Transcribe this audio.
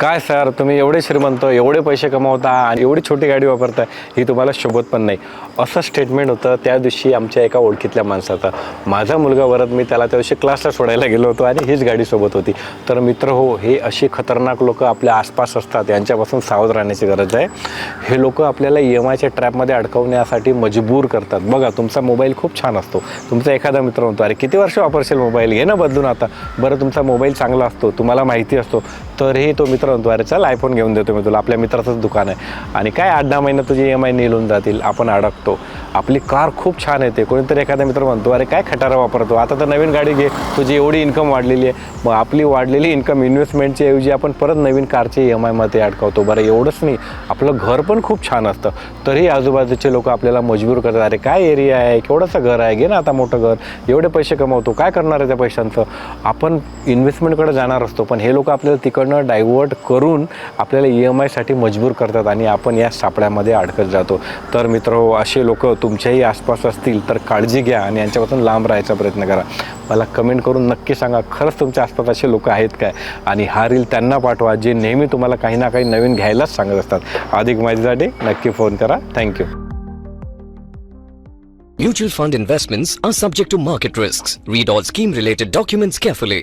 काय सर तुम्ही एवढे श्रीमंत एवढे पैसे कमावता आणि एवढी छोटी गाडी वापरताय ही तुम्हाला शोभत पण नाही. असं स्टेटमेंट होतं त्या दिवशी आमच्या एका ओळखीतल्या माणसाचं. माझा मुलगा वरत मी त्याला त्या दिवशी क्लासला सोडायला गेलो होतो आणि हीच गाडी सोबत होती. तर मित्र हो हे अशी खतरनाक लोक आपल्या आसपास असतात यांच्यापासून सावध राहण्याची गरज आहे. हे लोक आपल्याला ई एम आयच्या ट्रॅपमध्ये अडकवण्यासाठी मजबूर करतात. बघा तुमचा मोबाईल खूप छान असतो. तुमचा एखादा मित्र म्हणतो अरे किती वर्ष वापरशील मोबाईल घे ना बदलून आता. बरं तुमचा मोबाईल चांगला असतो तुम्हाला माहिती असतो. तरीही तो मित्र म्हणतो अरे चल आयफोन घेऊन देतो. मी तुला आपल्या मित्राचंच दुकान आहे. आणि काय आठ दहा महिन्यात तुझी ई एम आय निलून जातील आपण अडकतो. आपली कार खूप छान येते. कोणीतरी एखादा मित्र म्हणतो अरे काय खटारा वापरतो? आता तर नवीन गाडी घे. तुझी एवढी इन्कम वाढलेली आहे. मग आपली वाढलेली इन्कम इन्व्हेस्टमेंटच्या ऐवजी आपण परत नवीन कारची ई एम आयमध्ये अडकवतो. बरं एवढंच नाही. आपलं घर पण खूप छान असतं. तरी आजूबाजूचे लोक आपल्याला मजबूर करतात. अरे काय एरिया आहे? केवढंसं घर आहे? घे ना आता मोठं घर. एवढे पैसे कमवतो. काय करणार आहे त्या पैशांचं? आपण इन्व्हेस्टमेंटकडे जाणार असतो पण हे लोक आपल्याला तिकडनं डायव्हर्ट करून आपल्याला ई एम आयसाठी मजबूर करतात आणि आपण या सापड्यामध्ये अडकत जातो. तर मित्र हो, असे लोक तुमच्याही आसपास असतील तर काळजी घ्या आणि यांच्यापासून लांब राहायचा प्रयत्न करा. मला कमेंट करून नक्की सांगा खरंच तुमच्या आसपास असे लोक आहेत काय? आणि हा रील त्यांना पाठवा जे नेहमी तुम्हाला काही ना काही नवीन घ्यायलाच सांगत असतात. अधिक माहितीसाठी नक्की फोन करा. Thank you Mutual fund investments are subject to market risks. Read all scheme related documents carefully.